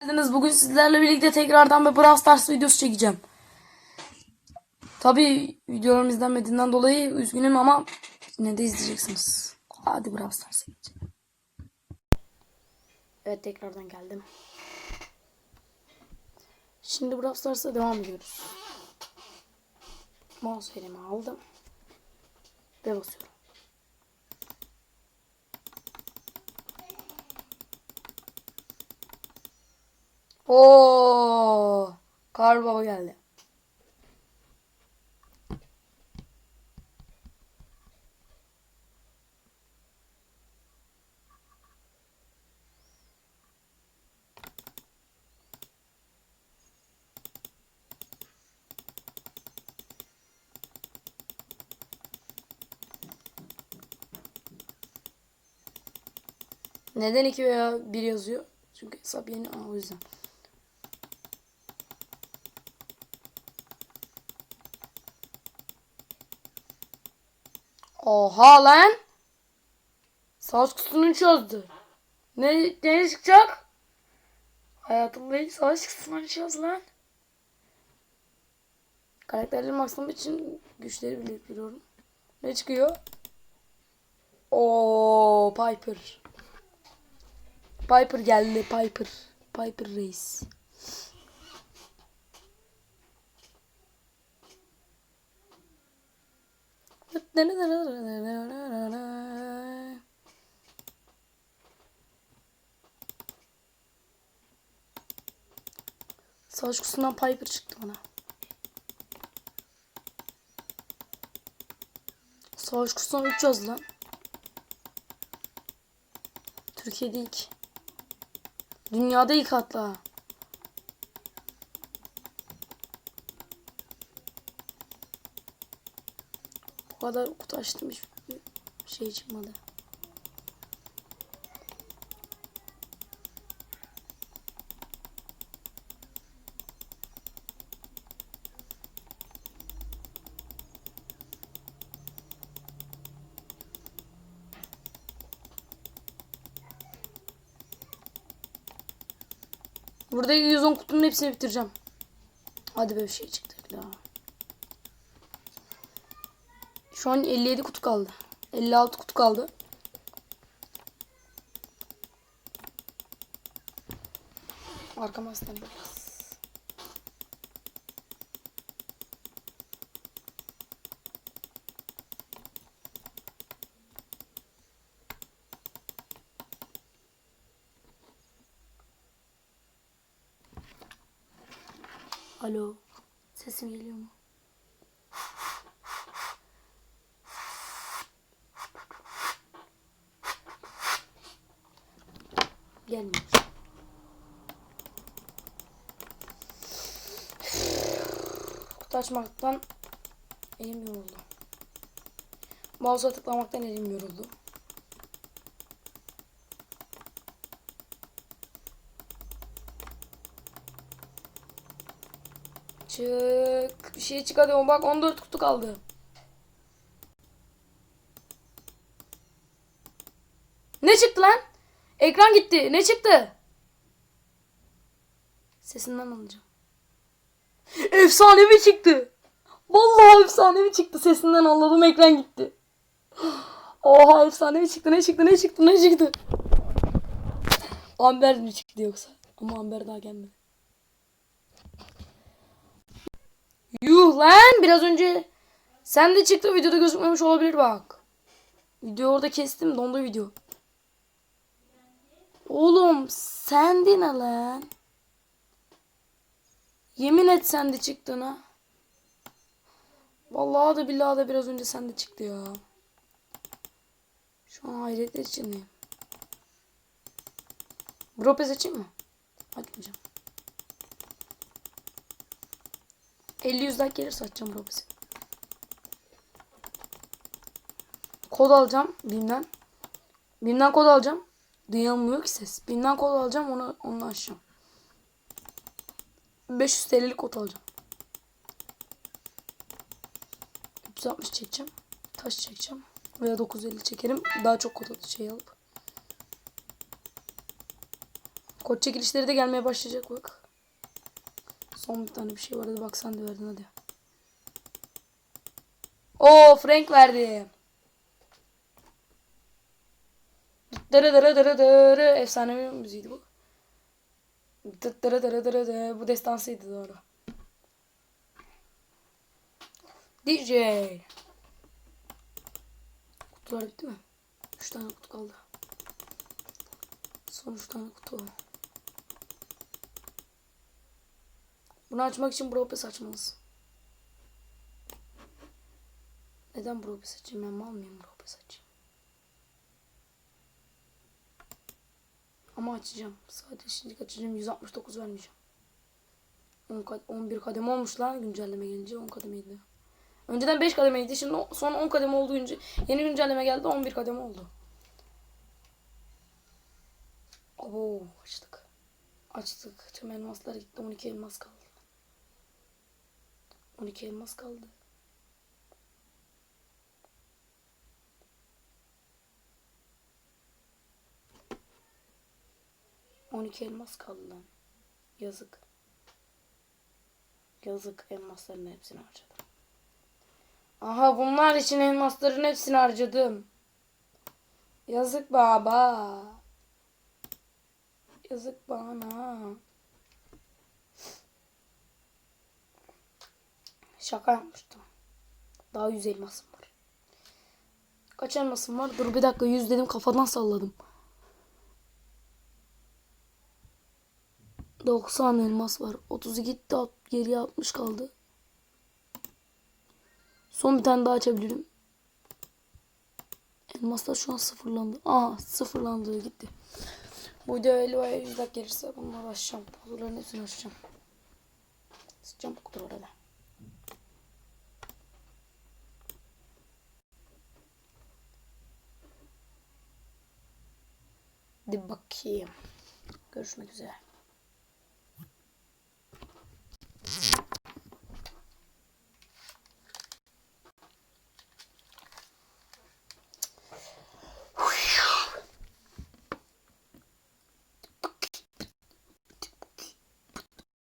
geldiniz. Bugün sizlerle birlikte tekrardan bir Brawl Stars videosu çekeceğim. Tabii videolarım izlenmediğinden dolayı üzgünüm ama yine de izleyeceksiniz. Hadi Brawl Stars'a. Evet tekrardan geldim. Şimdi Brawl Stars'a devam ediyoruz. Mouse elime aldım. Ve basıyorum. Oo! Kar baba geldi. Neden 2 veya 1 yazıyor? Çünkü hesap yeni Aa, o yüzden. Oha lan. Savaş kutusunu çözdü. Ne, ne çıkacak? Hayatımda ilk savaş kutusunu çöz lan. Karakterleri maksimum için güçleri biriktiriyorum. Ne çıkıyor? Oo Piper. Piper geldi Piper. Piper Reis. Savaş kutusundan Piper çıktı bana. Savaş kutusundan 3 yaz lan. Türkiye'de ilk. Dünyada ilk hatta. O kadar kutu açtım hiçbir şey çıkmadı. Burada 110 kutunun hepsini bitireceğim. Hadi böyle bir şey çıktı bir daha. Şu an 57 kutu kaldı. 56 kutu kaldı. Arkama aslan biraz. Alo. Sesim geliyor mu? Gelmiyor. Kutu açmaktan elim yoruldu. Mouse'a tıklamaktan elim yoruldu. Çık. Bir şey çık hadi. Bak 14 kutu kaldı. Ne çıktı lan? Ekran gitti. Ne çıktı? Sesinden alacağım. Efsanevi çıktı. Vallahi efsanevi çıktı. Sesinden anladım. Ekran gitti. Oha efsanevi çıktı. Ne çıktı? Ne çıktı? Ne çıktı? Amber mi çıktı yoksa? Ama Amber daha gelmedi. Yuh lan biraz önce sen de çıktı videoda gözükmemiş olabilir bak. Video orada kestim dondu video. Oğlum sendin lan. Yemin et sen de çıktın ha. Vallahi da billahi da biraz önce sen de çıktı ya. Şu an hayretler içindeyim. Bropez açayım mı? Açmayacağım. 50 100 like gelirse açacağım Roblox'u. Kod alacağım Bim'den. Bim'den kod alacağım. Duyulmuyor ki ses. Bim'den kod alacağım onu onu açacağım. 500 TL'lik kod alacağım. 360 çekeceğim. Taş çekeceğim. Veya 950 çekerim. Daha çok kod şey alıp. Kod çekilişleri de gelmeye başlayacak bak. Son bir tane bir şey var hadi bak sen de verdin hadi. Oo Frank verdi. Dırı dırı dırı dırı. Efsane bir müziğiydi bu. Dırı dırı dırı. Bu destansıydı doğru. DJ. Kutular bitti mi? 3 tane kutu kaldı. Son 3 tane kutu. Bunu açmak için Pass açmalısın. Neden Pass açayım? Ben mal mıyım Pass açayım? Ama açacağım. Sadece şimdi açacağım. 169 vermeyeceğim. 10 kad 11 kademe olmuş lan güncelleme gelince 10 kademeydi. Önceden 5 kademeydi. Şimdi son 10 kademe olduğu yeni güncelleme geldi 11 kademe oldu. Abo açtık. Açtık. Tüm elmaslar gitti. 12 elmas kaldı. 12 elmas kaldı. On iki elmas kaldı lan. Yazık. Yazık elmasların hepsini harcadım. Aha bunlar için elmasların hepsini harcadım. Yazık baba. Yazık bana. Şaka yapmıştım. Daha 100 elmasım var. Kaç elmasım var? Dur bir dakika 100 dedim kafadan salladım. 90 elmas var. 30'u gitti. Geriye 60 kaldı. Son bir tane daha açabilirim. Elmaslar şu an sıfırlandı. Aa sıfırlandı gitti. Bu video 50 veya 100 dakika gelirse bunları açacağım. Kutuların hepsini açacağım. Sıçacağım bu kutulara da. Hadi bakayım. Görüşmek üzere.